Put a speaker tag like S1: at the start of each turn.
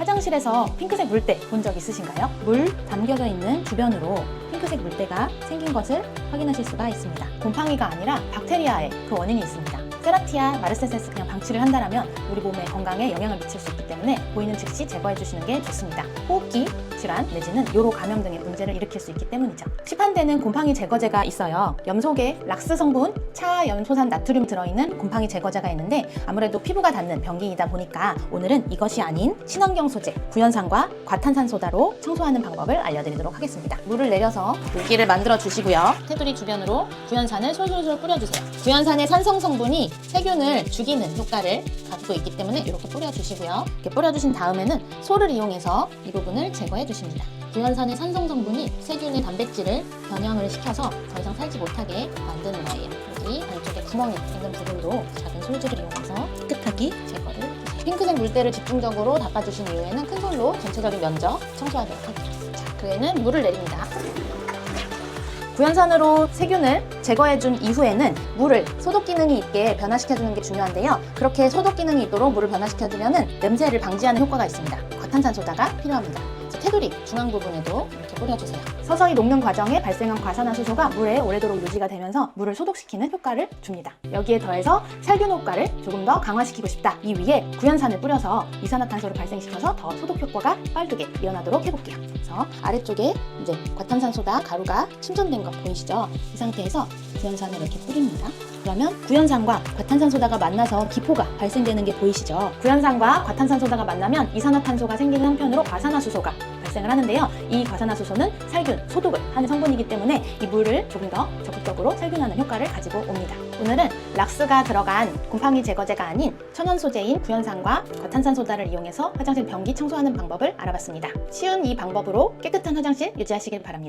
S1: 화장실에서 핑크색 물때 본 적 있으신가요? 물 담겨져 있는 주변으로 핑크색 물때가 생긴 것을 확인하실 수가 있습니다. 곰팡이가 아니라 박테리아의 그 원인이 있습니다. 세라티아 마르세세스 그냥 방치를 한다면 우리 몸의 건강에 영향을 미칠 수 있기 때문에 보이는 즉시 제거해 주시는 게 좋습니다. 호흡기 질환 내지는 요로 감염 등의 문제를 일으킬 수 있기 때문이죠. 시판되는 곰팡이 제거제가 있어요. 염속에 락스 성분, 차염소산 나트륨 들어있는 곰팡이 제거제가 있는데 아무래도 피부가 닿는 병기이다 보니까 오늘은 이것이 아닌 친환경 소재, 구연산과 과탄산소다로 청소하는 방법을 알려드리도록 하겠습니다. 물을 내려서 물기를 만들어 주시고요. 테두리 주변으로 구연산을 솔솔솔 뿌려주세요. 구연산의 산성 성분이 세균을 죽이는 효과를 가지고 있기 때문에 이렇게 뿌려주시고요. 이렇게 뿌려주신 다음에는 소를 이용해서 이 부분을 제거해 주십니다. 구연산의 산성 성분이 세균의 단백질을 변형을 시켜서 더 이상 살지 못하게 만드는 거예요. 여기 안쪽에 구멍이 있는 부분도 작은 솔질을 이용해서 깨끗하게 제거를 해주세요. 핑크색 물때를 집중적으로 닦아주신 이후에는 큰 손으로 전체적인 면적 청소하도록 하겠습니다. 자, 그 후에는 물을 내립니다. 구연산으로 세균을 제거해준 이후에는 물을 소독 기능이 있게 변화시켜주는 게 중요한데요. 그렇게 소독 기능이 있도록 물을 변화시켜주면 냄새를 방지하는 효과가 있습니다. 과탄산소다가 필요합니다. 테두리 중앙 부분에도 이렇게 뿌려주세요. 서서히 녹는 과정에 발생한 과산화수소가 물에 오래도록 유지가 되면서 물을 소독시키는 효과를 줍니다. 여기에 더해서 살균 효과를 조금 더 강화시키고 싶다. 이 위에 구연산을 뿌려서 이산화탄소를 발생시켜서 더 소독 효과가 빠르게 일어나도록 해볼게요. 그래서 아래쪽에 이제 과탄산소다 가루가 침전된 거 보이시죠? 이 상태에서 구연산을 이렇게 뿌립니다. 그러면 구연산과 과탄산소다가 만나서 기포가 발생되는 게 보이시죠? 구연산과 과탄산소다가 만나면 이산화탄소가 생기는 한편으로 과산화수소가 발생을 하는데요. 이 과산화수소는 살균, 소독을 하는 성분이기 때문에 이 물을 조금 더 적극적으로 살균하는 효과를 가지고 옵니다. 오늘은 락스가 들어간 곰팡이 제거제가 아닌 천연 소재인 구연산과 과탄산 소다를 이용해서 화장실 변기 청소하는 방법을 알아봤습니다. 쉬운 이 방법으로 깨끗한 화장실 유지하시길 바랍니다.